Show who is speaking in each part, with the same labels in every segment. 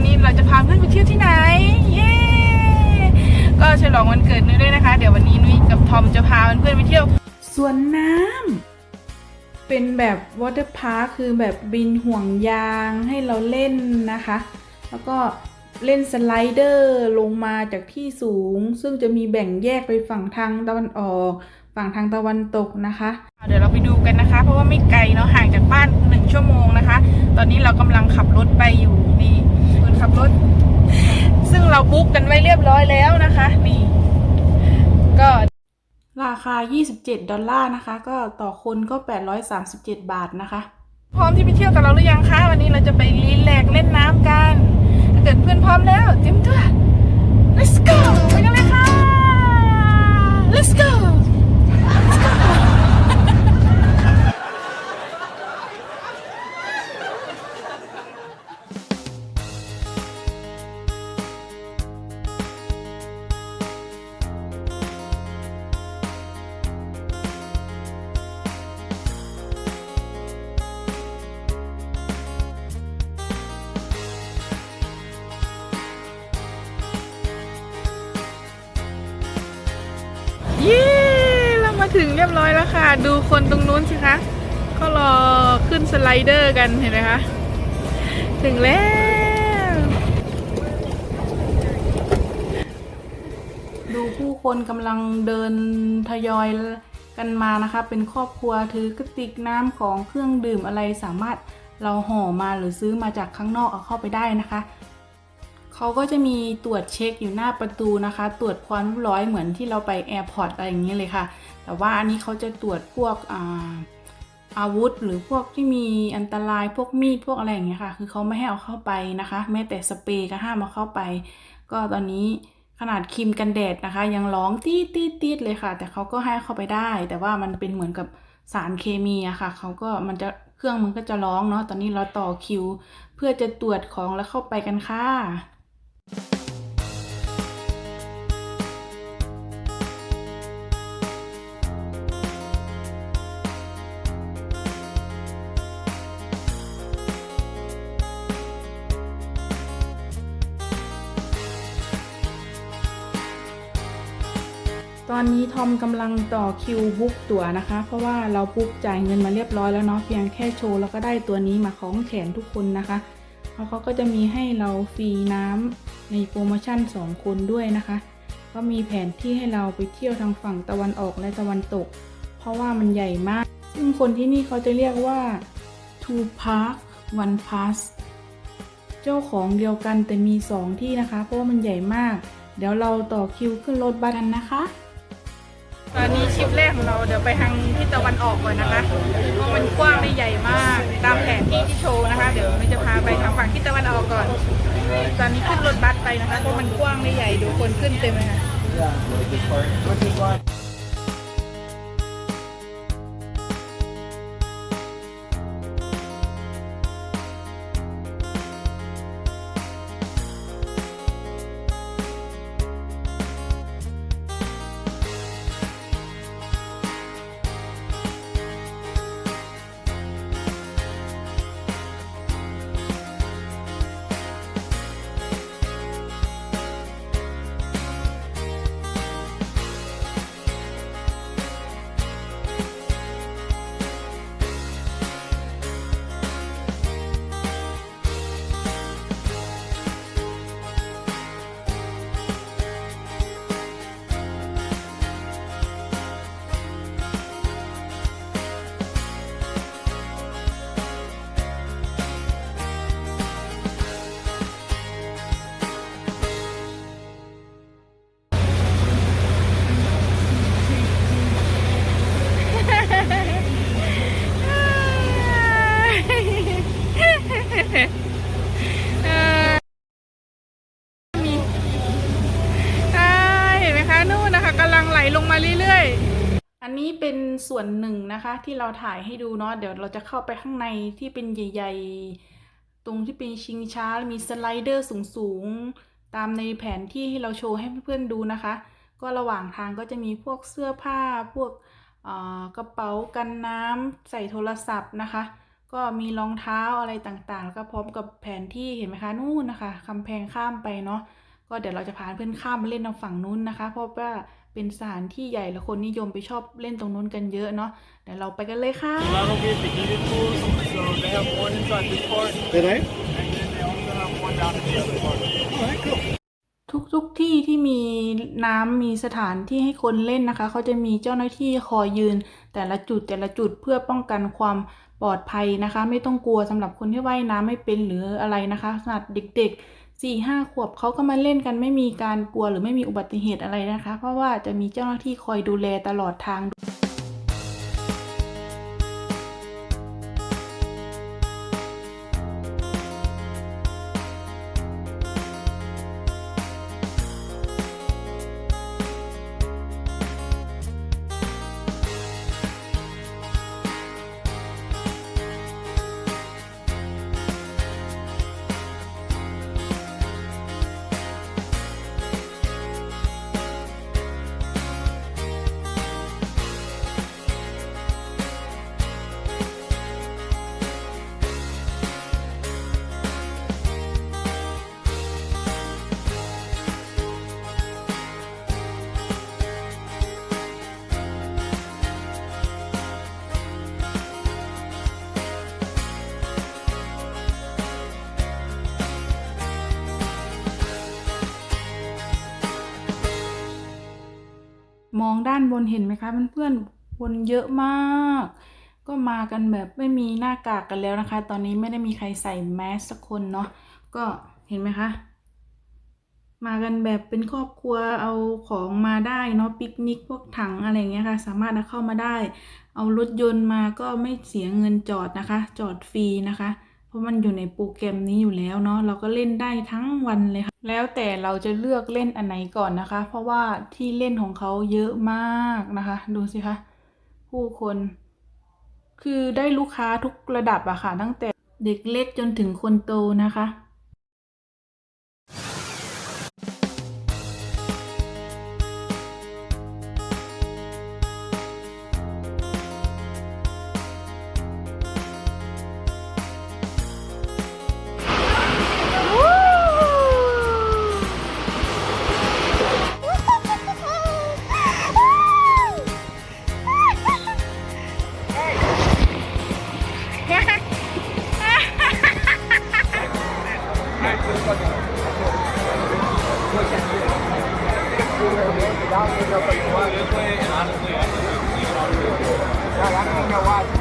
Speaker 1: วันนี้เราจะพาเพื่อนไปเที่ยวที่ไหน เย้ก็ฉลองวันเกิดนุ้ยด้วยนะคะ เดี๋ยววันนี้นุ้ยกับทอมจะพาเพื่อนๆไปเที่ยวสวนน้ำเป็นแบบวอเตอร์พาร์คคือแบบบินห่วงยางให้เราเล่นนะคะ แล้วก็เล่นสไลเดอร์ลงมาจากที่สูง ซึ่งจะมีแบ่งแยกไปฝั่งทางตะวันออก ฝั่งทางตะวันตกนะคะ เดี๋ยวเราไปดูกันนะคะ เพราะว่าไม่ไกลเนาะห่างจากบ้านหนึ่งชั่วโมงนะคะ ตอนนี้เรากำลังขับรถไปอยู่นี่คน ขับรถ ซึ่งเราบุ๊กกันไว้เรียบร้อยแล้วนะคะ นี่ ก็ราคา 27 ดอลลาร์นะคะ ก็ต่อคนก็ 837 บาทนะคะ พร้อมที่ไปเที่ยวกับเราหรือยังคะ วันนี้เราจะไปรีแลกซ์เล่นน้ำกัน ถ้าเกิดเพื่อนพร้อมแล้วเตรียมตัว let's go ไปกันเลย ถึงเรียบร้อยแล้วค่ะ ดูคนตรงนู้นสิคะก็รอขึ้นสไลเดอร์กันเห็นไหมคะ ถึงแล้ว ดูผู้คนกำลังเดินทยอยกันมานะคะ เป็นครอบครัวถือกระติกน้ำของเครื่องดื่มอะไรสามารถเราห่อมาหรือซื้อมาจากข้างนอกเอาเข้าไปได้นะคะ เขาก็จะมีตรวจเช็คอยู่หน้าประตูนะคะ ตรวจความเรียบร้อยเหมือนที่เราไปแอร์พอร์ตอะไรอย่างนี้เลยค่ะ แต่ว่าอันนี้เขาจะตรวจพวกอาอาวุธ หรือพวกที่มีอันตรายพวกมีดพวกอะไรอย่างเงี้ยค่ะ คือเขาไม่ให้เอาเข้าไปนะคะ แม้แต่สเปรย์ก็ห้ามเอาเข้าไป ก็ตอนนี้ขนาดครีมกันแดดนะคะ ยังร้องตีดตีดตีดเลยค่ะ แต่เขาก็ให้เข้าไปได้ แต่ว่ามันเป็นเหมือนกับสารเคมีอะค่ะเขาก็มันจะเครื่องมันก็จะร้องเนาะตอนนี้เราต่อคิว เพื่อจะตรวจของแล้วเข้าไปกันค่ะ ตอนนี้ทอมกำลังต่อคิวบุ๊กตั๋วนะคะ เพราะว่าเราบุ๊กจ่ายเงินมาเรียบร้อยแล้วเนาะเพียงแค่โชว์แล้วก็ได้ตัวนี้มาคล้องแขนทุกคนนะคะแล้วเขาก็จะมีให้เราฟรีน้ำ ในโปรโมชั่น 2 คนด้วยนะคะ ก็มีแผนที่ให้เราไปเที่ยวทางฝั่งตะวันออกและตะวันตก เพราะว่ามันใหญ่มาก ซึ่งคนที่นี่เขาจะเรียกว่า two park one pass เจ้าของเดียวกันแต่มี 2 ที่นะคะ เพราะว่ามันใหญ่มาก เดี๋ยวเราต่อคิวขึ้นรถบัสกันนะคะตอนนี้ชิปแรกของเราเดี๋ยวไปทางที่ตะวันออกก่อนนะคะเพราะมันกว้างและใหญ่มาก ตามแผนที่ที่โชว์นะคะ เดี๋ยวมันจะพาไปทางฝั่งที่ตะวันออกก่อน ตอนนี้ขึ้นรถบัสไปนะคะเพราะมันกว้างไม่ใหญ่ดูคนขึ้นเต็มเลยค่ะ นี้เป็นส่วนหนึ่งนะคะที่เราถ่ายให้ดูเนาะเดี๋ยวเราจะเข้าไปข้างในที่เป็นใหญ่ ๆ ตรงที่เป็นชิงช้า มีสไลเดอร์สูงๆ ตามในแผนที่ให้เราโชว์ให้เพื่อนๆดูนะคะ ก็ระหว่างทางก็จะมีพวกเสื้อผ้าพวกกระเป๋ากันน้ำใส่โทรศัพท์นะคะ ก็มีรองเท้าอะไรต่างๆ แล้วก็พร้อมกับแผนที่เห็นไหมคะนู่นนะคะคำแพงข้ามไปเนาะก็เดี๋ยวเราจะพาเพื่อนข้ามมาเล่นทางฝั่งนู้นนะคะ เพราะว่า เป็นสถานที่ใหญ่และคนนิยมไปชอบเล่นตรงนู้นกันเยอะเนาะเดี๋ยวเราไปกันเลยค่ะ
Speaker 2: That'll be the heated pools. So they have one inside this part,
Speaker 3: Did I?
Speaker 2: and then they also have one down in the other part.
Speaker 3: Alright cool.
Speaker 1: ทุกๆที่ที่มีน้ำมีสถานที่ให้คนเล่นนะคะ เขาจะมีเจ้าหน้าที่คอยยืน แต่ละจุดแต่ละจุดเพื่อป้องกันความปลอดภัยนะคะ ไม่ต้องกลัวสำหรับคนที่ว่ายน้ำไม่เป็นหรืออะไรนะคะขนาดเด็กๆ สี่ห้าขวบเขาก็มาเล่นกันไม่มีการกลัวหรือไม่มีอุบัติเหตุอะไรนะคะ เพราะว่าจะมีเจ้าหน้าที่คอยดูแลตลอดทางานบนเห็นไหมคะเพื่อนๆคนเยอะมาก ก็มากันแบบไม่มีหน้ากากกันแล้วนะคะ ตอนนี้ไม่ได้มีใครใส่แมสสักคนเนาะก็เห็นไหมคะ มากันแบบเป็นครอบครัวเอาของมาได้เนาะปิกนิกพวกถังอะไรเงี้ยค่ะ สามารถเข้ามาได้ เอารถยนต์มาก็ไม่เสียเงินจอดนะคะ จอดฟรีนะคะ เพราะมันอยู่ในโปรแกรมนี้อยู่แล้วเนาะเราก็เล่นได้ทั้งวันเลยค่ะ แล้วแต่เราจะเลือกเล่นอันไหนก่อนนะคะ เพราะว่าที่เล่นของเขาเยอะมากนะคะ ดูสิคะผู้คน คือได้ลูกค้าทุกระดับอะค่ะ ตั้งแต่เด็กเล็กจนถึงคนโตนะคะ ต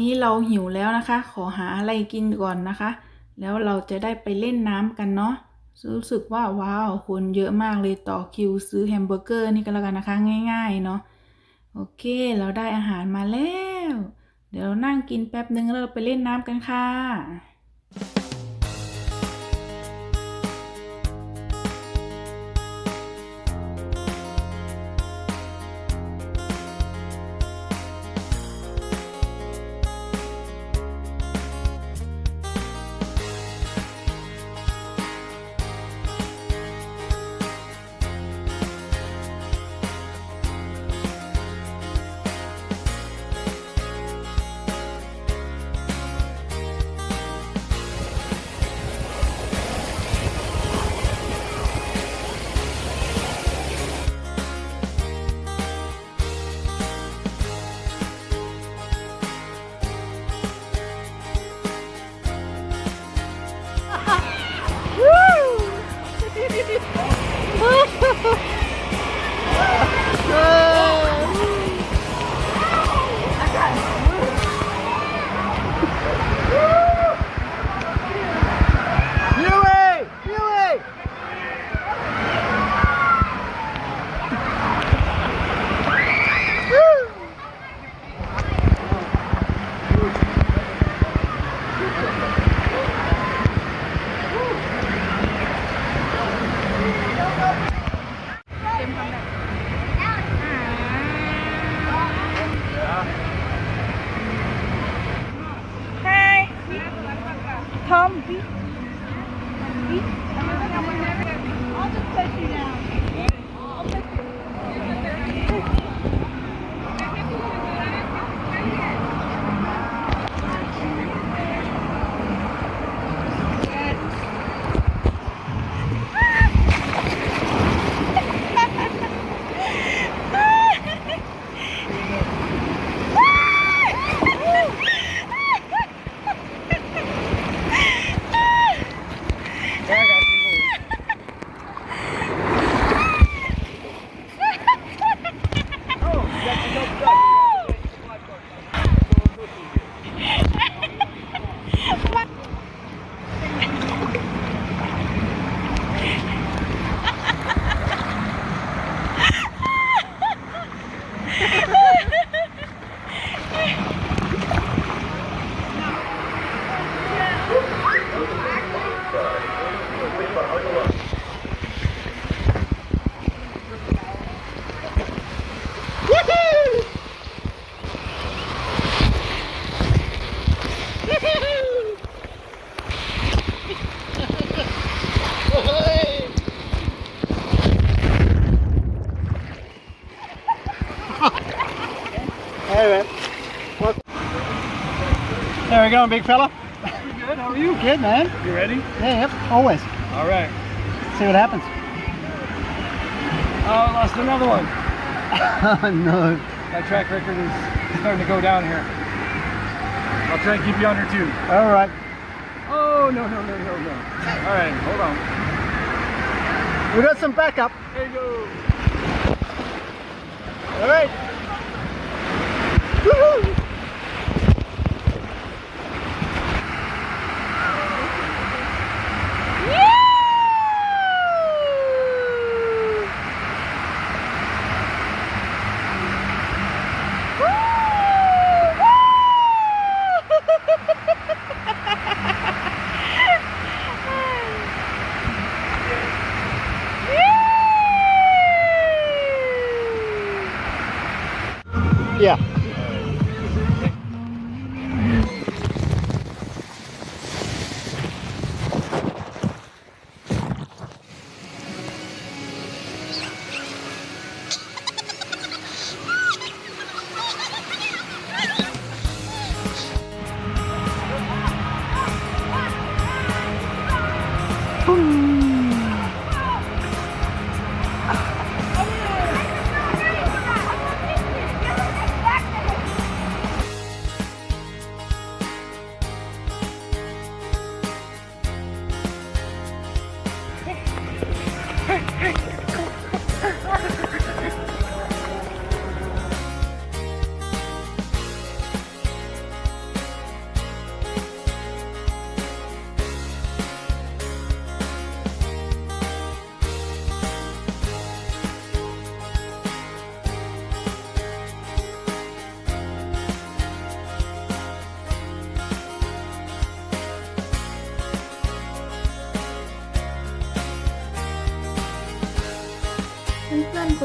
Speaker 1: นี้เราหิวแล้วนะคะ ขอหาอะไรกินก่อนนะคะ แล้วเราจะได้ไปเล่นน้ำกันเนาะรู้สึกว่าว้าวคนเยอะมากเลยต่อคิวซื้อแฮมเบอร์เกอร์นี่ก็แล้วกันนะคะ ง่าย ๆ เนาะโอเค เราได้อาหารมาแล้ว เดี๋ยวเรานั่งกินแป๊บนึงแล้วเราไปเล่นน้ำกันค่ะ
Speaker 3: Anyway. Well, there we go, big fella.
Speaker 2: Good. How are you?
Speaker 3: Good, man.
Speaker 2: You ready?
Speaker 3: Yeah, yep, always.
Speaker 2: All right.
Speaker 3: See what happens.
Speaker 2: Oh, I lost another one.
Speaker 3: Oh, no.
Speaker 2: My track record is starting to go down here. I'll try and keep you under two.
Speaker 3: All right.
Speaker 2: Oh no no no no no. All right, hold on.
Speaker 3: We got some backup.
Speaker 2: There you go.
Speaker 3: All right. Yeah.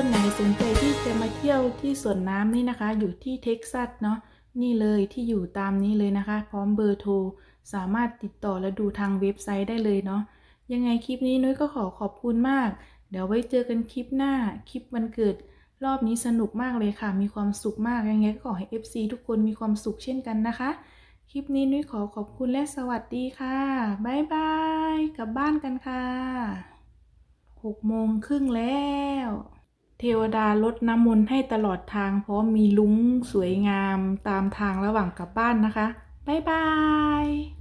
Speaker 1: คนไหนสนใจที่จะมาเที่ยวที่สวนน้ำนี่นะคะ อยู่ที่เท็กซัสเนาะนี่เลยที่อยู่ตามนี้เลยนะคะ พร้อมเบอร์โทร สามารถติดต่อและดูทางเว็บไซต์ได้เลยเนาะยังไงคลิปนี้นุ้ยก็ขอขอบคุณมาก เดี๋ยวไว้เจอกันคลิปหน้า คลิปวันเกิด รอบนี้สนุกมากเลยค่ะ มีความสุขมากยังไงก็ขอให้ FC ทุกคนมีความสุขเช่นกันนะคะ คลิปนี้นุ้ยขอขอบคุณและสวัสดีค่ะบ๊ายบายกลับบ้านกันค่ะหกโมงครึ่งแล้ว เทวดาลดน้ำมนต์ให้ตลอดทางเพราะมีลุ้งสวยงามตามทางระหว่างกลับบ้านนะคะ บ๊ายบาย